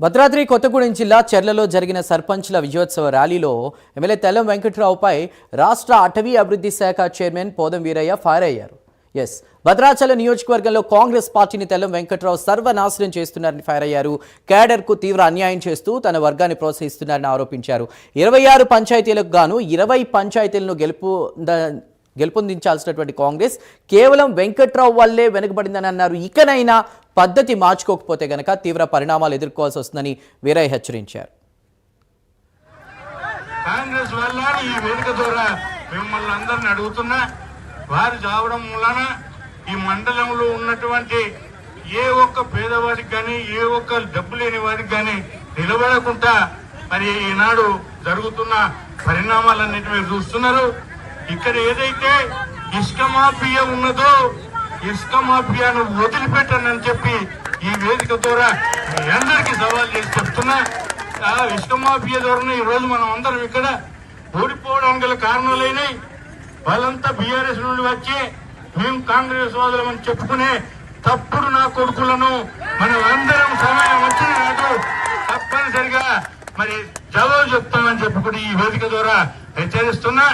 భద్రాద్రి కొత్తగూడెం జిల్లా చెర్లలో జరిగిన సర్పంచ్ల విజయోత్సవ ర్యాలీలో ఎమ్మెల్యే తెల్లం వెంకట్రావుపై రాష్ట్ర అటవీ అభివృద్ధి శాఖ చైర్మన్ పోదం వీరయ్య ఫైర్ అయ్యారు. ఎస్ భద్రాచల నియోజకవర్గంలో కాంగ్రెస్ పార్టీని తెల్లం వెంకట్రావు సర్వనాశనం చేస్తున్నారని ఫైర్ అయ్యారు. క్యాడర్కు తీవ్ర అన్యాయం చేస్తూ తన వర్గాన్ని ప్రోత్సహిస్తున్నారని ఆరోపించారు. ఇరవై ఆరు పంచాయతీలకు గాను ఇరవై పంచాయతీలను గెలుపు గెలుపొందించాల్సినటువంటి కాంగ్రెస్ కేవలం వెంకట్రావు వల్లే వెనుకబడిందని అన్నారు. ఇకనైనా పద్ధతి మార్చుకోకపోతే గనక తీవ్ర పరిణామాలు ఎదుర్కోవాల్సి వస్తుందని వీరయ్య హెచ్చరించారు. కాంగ్రెస్ వల్ల ఈ వేదిక ద్వారా మిమ్మల్ని అందరిని అడుగుతున్నా వారు చావడం వలన ఈ మండలంలో ఉన్నటువంటి ఏ ఒక్క పేదవాడికి కానీ ఏ ఒక్క డబ్బు లేని వారికి కానీ నిలబడకుండా మరి ఈనాడు జరుగుతున్న పరిణామాలన్నిటి మీరు చూస్తున్నారు. ఇక్కడ ఏదైతే ఇసుక ఉన్నదో ఇసుక మాఫియాను వదిలిపెట్టనని చెప్పి ఈ వేదిక ద్వారా మీ అందరికీ సవాల్ చేసి చెప్తున్నా. ఆ ఇసుక మాఫియా ద్వారా ఈ రోజు మనం అందరం ఇక్కడ ఓడిపోవడానికి గల కారణాలైనాయి వాళ్ళంతా బీఆర్ఎస్ నుండి వచ్చి మేము కాంగ్రెస్ వాదులమని చెప్పుకునే తప్పుడు నా కొడుకులను మనం అందరం సమయం వచ్చిన నాడు తప్పనిసరిగా మరి చదువు చెప్తామని చెప్పుకుని ఈ వేదిక ద్వారా హెచ్చరిస్తున్నా.